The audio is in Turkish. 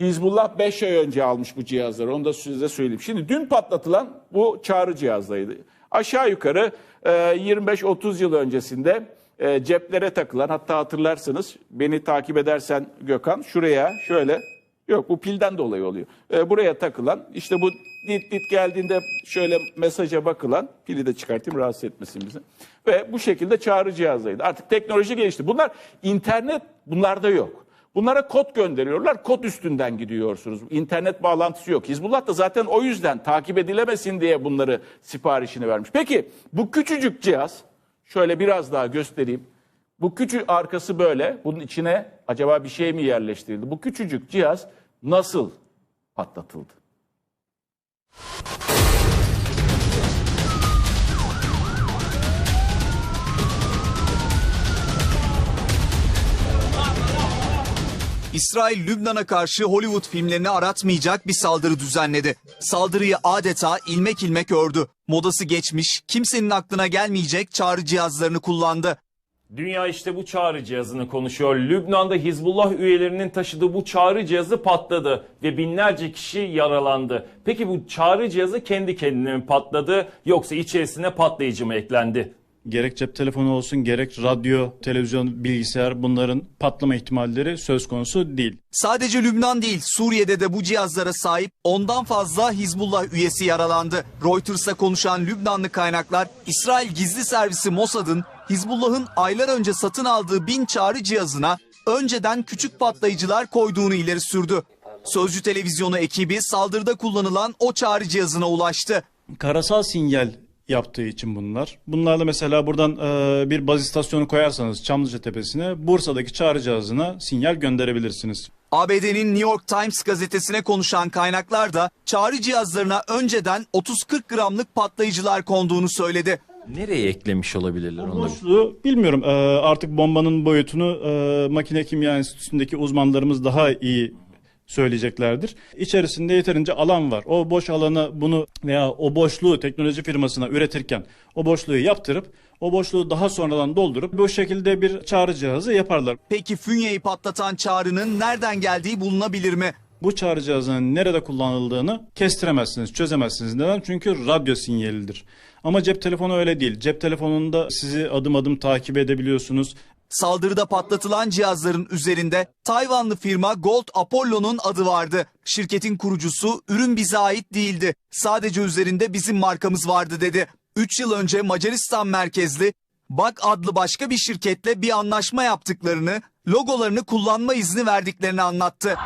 Hizbullah 5 ay önce almış bu cihazları. Onu da size söyleyeyim. Şimdi dün patlatılan bu çağrı cihazlarıydı. Aşağı yukarı e, 25-30 yıl öncesinde e, ceplere takılan hatta hatırlarsınız beni takip edersen Gökhan şuraya şöyle yok bu pilden dolayı oluyor. E, buraya takılan işte bu dit dit geldiğinde şöyle mesaja bakılan pili de çıkartayım rahatsız etmesin bizi. Ve bu şekilde çağrı cihazlarıydı. Artık teknoloji gelişti. Bunlar internet bunlarda yok. Bunlara kod gönderiyorlar. Kod üstünden gidiyorsunuz. İnternet bağlantısı yok. Hizbullah da zaten o yüzden takip edilemesin diye bunları siparişini vermiş. Peki bu küçücük cihaz şöyle biraz daha göstereyim. Bu küçük arkası böyle. Bunun içine acaba bir şey mi yerleştirildi? Bu küçücük cihaz nasıl patlatıldı? İsrail Lübnan'a karşı Hollywood filmlerini aratmayacak bir saldırı düzenledi. Saldırıyı adeta ilmek ilmek ördü. Modası geçmiş, kimsenin aklına gelmeyecek çağrı cihazlarını kullandı. Dünya işte bu çağrı cihazını konuşuyor. Lübnan'da Hizbullah üyelerinin taşıdığı bu çağrı cihazı patladı ve binlerce kişi yaralandı. Peki bu çağrı cihazı kendi kendine mi patladı yoksa içerisine patlayıcı mı eklendi? Gerek cep telefonu olsun gerek radyo, televizyon, bilgisayar bunların patlama ihtimalleri söz konusu değil. Sadece Lübnan değil, Suriye'de de bu cihazlara sahip ondan fazla Hizbullah üyesi yaralandı. Reuters'a konuşan Lübnanlı kaynaklar, İsrail gizli servisi Mossad'ın Hizbullah'ın aylar önce satın aldığı bin çağrı cihazına önceden küçük patlayıcılar koyduğunu ileri sürdü. Sözcü televizyonu ekibi saldırıda kullanılan o çağrı cihazına ulaştı. Karasal sinyal yaptığı için bunlar. Bunlarla mesela buradan e, bir baz istasyonu koyarsanız Çamlıca Tepesi'ne Bursa'daki çağrı cihazına sinyal gönderebilirsiniz. ABD'nin New York Times gazetesine konuşan kaynaklar da çağrı cihazlarına önceden 30-40 gramlık patlayıcılar konduğunu söyledi. Nereye eklemiş olabilirler onları? Boşluğu bilmiyorum. E, artık bombanın boyutunu e, makine kimya enstitüsündeki uzmanlarımız daha iyi söyleyeceklerdir. İçerisinde yeterince alan var. O boş alanı bunu veya o boşluğu teknoloji firmasına üretirken o boşluğu yaptırıp o boşluğu daha sonradan doldurup bu şekilde bir çağrı cihazı yaparlar. Peki fünyeyi patlatan çağrının nereden geldiği bulunabilir mi? Bu çağrı cihazının nerede kullanıldığını kestiremezsiniz, çözemezsiniz. Neden? Çünkü radyo sinyalidir. Ama cep telefonu öyle değil. Cep telefonunda sizi adım adım takip edebiliyorsunuz. Saldırıda patlatılan cihazların üzerinde Tayvanlı firma Gold Apollo'nun adı vardı. Şirketin kurucusu ürün bize ait değildi. Sadece üzerinde bizim markamız vardı dedi. 3 yıl önce Macaristan merkezli Bak adlı başka bir şirketle bir anlaşma yaptıklarını, logolarını kullanma izni verdiklerini anlattı.